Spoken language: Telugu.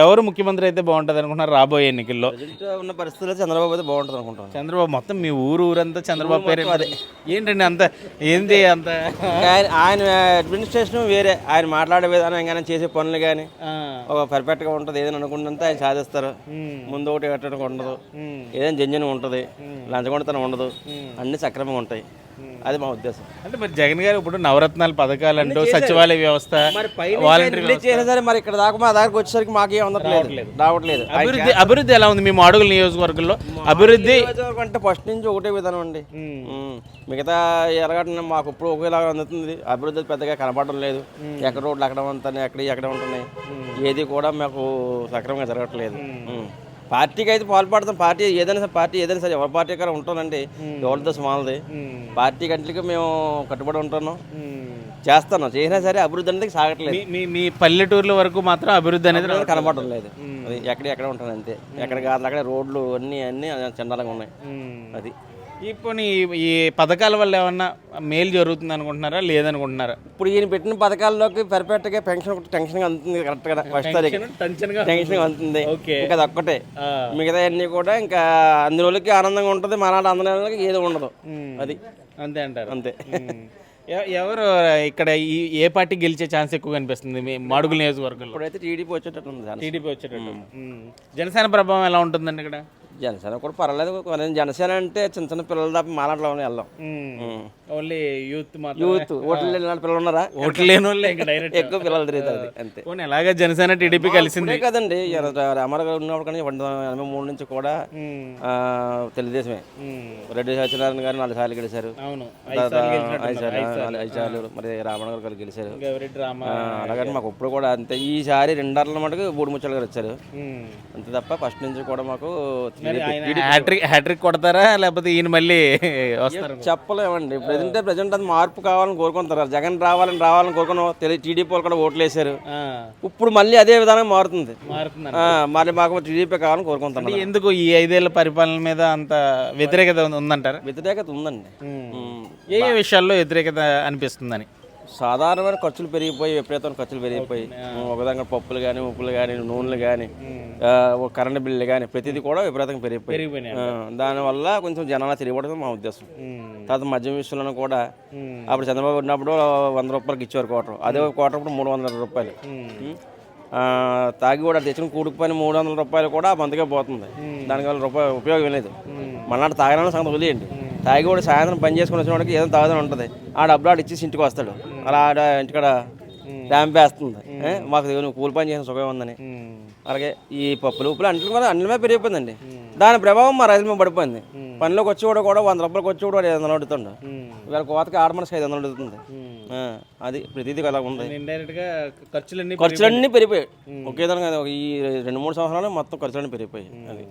ఎవరు ముఖ్యమంత్రి అయితే బాగుంటుంది అనుకుంటున్నారు? రాబోయే ఎన్నికల్లో. ఉన్న పరిస్థితుల్లో చంద్రబాబు అయితే బాగుంటుంది అనుకుంటాను చంద్రబాబు మొత్తం మీ ఊరు ఊరంతా చంద్రబాబు పేరు ఏంటండి అంత ఏంది అంత? ఆయన ఆయన అడ్మినిస్ట్రేషన్ వేరే. ఆయన మాట్లాడే విధానం కానీ చేసే పనులు కానీ ఒక పర్ఫెక్ట్గా ఉంటుంది. ఏదైనా అనుకుంటే ఆయన సాధిస్తారు. ముందు ఒకటి కట్టడం ఉండదు. ఏదైనా జంజనం ఉంటుంది. లంచగొండతనం ఉండదు. అన్ని సక్రమంగా ఉంటాయి. అది మా ఉద్దేశం. అంటే మరి జగన్ గారు ఇప్పుడు నవరత్నాల పథకాలు అంటూ సచివాలయ వ్యవస్థ చేసినా సరే మరి ఇక్కడ దాకా మా దగ్గరకు వచ్చేసరికి మాకేం అందట్లేదు. రావట్లేదు. అభివృద్ధి అభివృద్ధి ఎలా ఉంది మీ మాడుగుల నియోజకవర్గంలో? అభివృద్ధి నియోజకవర్గం అంటే ఫస్ట్ నుంచి ఒకటే విధానం అండి. మిగతా ఎరగడం మాకు ఇప్పుడు ఒకేలాగా అందుతుంది. అభివృద్ధి పెద్దగా కనపడడం లేదు. ఎక్కడ రోడ్లు అక్కడ ఉంటాయి ఎక్కడ ఎక్కడ ఉంటున్నాయి. ఏది కూడా మాకు సక్రమంగా జరగట్లేదు. పార్టీకి అయితే పాల్పడతాం. పార్టీ ఏదైనా సరే పార్టీ ఏదైనా సరే ఎవరి పార్టీ కానీ ఉంటానండి. ఎవరితో సమానది. పార్టీ గంటలకి మేము కట్టుబడి ఉంటున్నాం. చేస్తున్నాం. చేసినా సరే అభివృద్ధి అనేది సాగట్లేదు. మీ- మీ మీ పల్లెటూర్ల వరకు మాత్రం అభివృద్ధి అనేది కనపడడం లేదు. అది ఎక్కడ ఎక్కడ ఉంటుంది అంతే ఎక్కడ కాదు అక్కడ రోడ్లు అన్నీ అన్నీ చండాలంగా ఉన్నాయి. అది. ఇప్పుడు ఈ పథకాల వల్ల ఏమన్నా మేలు జరుగుతుంది అనుకుంటున్నారా? లేదనుకుంటున్నారా? ఇప్పుడు ఈయన పెట్టిన పథకాల్లోకి పర్ఫెక్ట్గా పెన్షన్ ఒకటి టెన్షన్ అందుతుంది కరెక్ట్గా ఫస్ట్ తారీఖు. టెన్షన్గా టెన్షన్ అందుతుంది. ఓకే. ఇంకా అది ఒక్కటే. మిగతా అన్ని కూడా ఇంకా అన్ని రోజులకి ఆనందంగా ఉంటుంది మనాడు అందరి రోజులకి ఏది ఉండదు. అది. అంతే అంటారు. అంతే. ఎవరు ఇక్కడ ఈ ఏ పార్టీ గెలిచే ఛాన్స్ ఎక్కువ కనిపిస్తుంది? మీ మాడుగుల నియోజకవర్గంలో. ఇప్పుడైతే టీడీపీ వచ్చేటట్టు ఉంది. టీడీపీ వచ్చేటట్టు. జనసేన ప్రభావం ఎలా ఉంటుందండి ఇక్కడ? జనసేన కూడా పర్వాలేదు. కొంచెం జనసేన అంటే చిన్న చిన్న పిల్లలు తప్ప మాలాట్లో వెళ్ళాం. ఓన్లీ యూత్ యూత్ ఓట్లు లేని పిల్లలు ఉన్నారా? ఓట్లు లేని ఎక్కువ పిల్లలు తిరుగుతుంది అంతే. ఎలాగ జనసేన టీడీపీ కలిసింది? కదండి రామారావు గారు ఉన్నప్పుడు కానీ ఎనభై మూడు నుంచి కూడా తెలుగుదేశమే. రెడ్డి సత్యనారాయణ గారు నాలుగు సార్లు గెలిచారు. ఐదు సార్లు మరి రామణ గారు కలిసి గెలిచారు. అలాగని మాకు ఇప్పుడు కూడా అంతే. ఈసారి రెండర్ల మటుకు బూడి ముచ్చలు గారు వచ్చారు. అంతే తప్ప ఫస్ట్ నుంచి కూడా మాకు హ్యాట్రిక్ హ్యాట్రిక్ కొడతారా? లేకపోతే ఈయన మళ్ళీ వస్తారు చెప్పలేమండి. ప్రజెంట్ ప్రజెంట్ అది మార్పు కావాలని కోరుకుంటారు. జగన్ రావాలని రావాలని కోరుకుని తెలియ టీడీపీ వాళ్ళు కూడా ఓట్లు వేశారు. ఇప్పుడు మళ్ళీ అదే విధానం మారుతుంది. మరి మాకు టీడీపీ కావాలని కోరుకుంటున్నాను ఎందుకు ఈ ఐదేళ్ళ పరిపాలన మీద అంత వ్యతిరేకత ఉంది- ఉందంటారా? వ్యతిరేకత ఉందండి. ఏ విషయాల్లో వ్యతిరేకత అనిపిస్తుందని? సాధారణమైన ఖర్చులు పెరిగిపోయి విపరీతమైన ఖర్చులు పెరిగిపోయి ఒకదాని పప్పులు కానీ ఉప్పులు కానీ నూనెలు కానీ కరెంట్ బిల్లు కానీ ప్రతిదీ కూడా విపరీతంగా పెరిగిపోయి. దానివల్ల కొంచెం జనాలు తిరిగిపోవడం మా ఉద్దేశం. తర్వాత మద్యం విషయంలో కూడా. అప్పుడు చంద్రబాబు ఉన్నప్పుడు వంద రూపాయలకి ఇచ్చేవారు కోటర్ అదే ఒక కోటర్ ఇప్పుడు మూడు వందల రూపాయలు. తాగి కూడా తెచ్చిన కూడుకుపోయిన మూడు వందల రూపాయలు కూడా మందుకే పోతుంది. దానివల్ల రూపాయి ఉపయోగం లేదు. మళ్ళీ తాగడానికి సంగతి వదిలేయండి. తాగి కూడా సాయంత్రం పని చేసుకుని వచ్చిన వాడికి ఏదో తాగుదని ఉంటుంది. ఆ డబ్బులు ఆడు ఇచ్చేసి ఇంటికి వస్తాడు. అలా ఆడ ఇంటికాడ ర్యాంప్ వేస్తుంది? మాకు నువ్వు కూలి పని చేసిన సుఖం ఉందని. అలాగే ఈ పప్పులు ఉప్పులు అంట్లు కూడా అన్నిల మీద పెరిగిపోయిందండి. దాని ప్రభావం మా రైతుల మీద పడిపోయింది. పనిలోకి వచ్చేవాడు కూడా వంద రూపాయలకి వచ్చేవాడు వాడు ఐదు వందలు అడుగుతుండు. ఇవాళ కోతకి ఆడ మనసుకి ఐదు వందలు అడుగుతుంది. అది ప్రతిదీ అలా ఉంది. ఖర్చులన్నీ ఖర్చులన్నీ పెరిగిపోయాయి. ఒకే విధంగా ఈ రెండు మూడు సంవత్సరాలు మొత్తం ఖర్చులన్నీ పెరిగిపోయాయి. అది.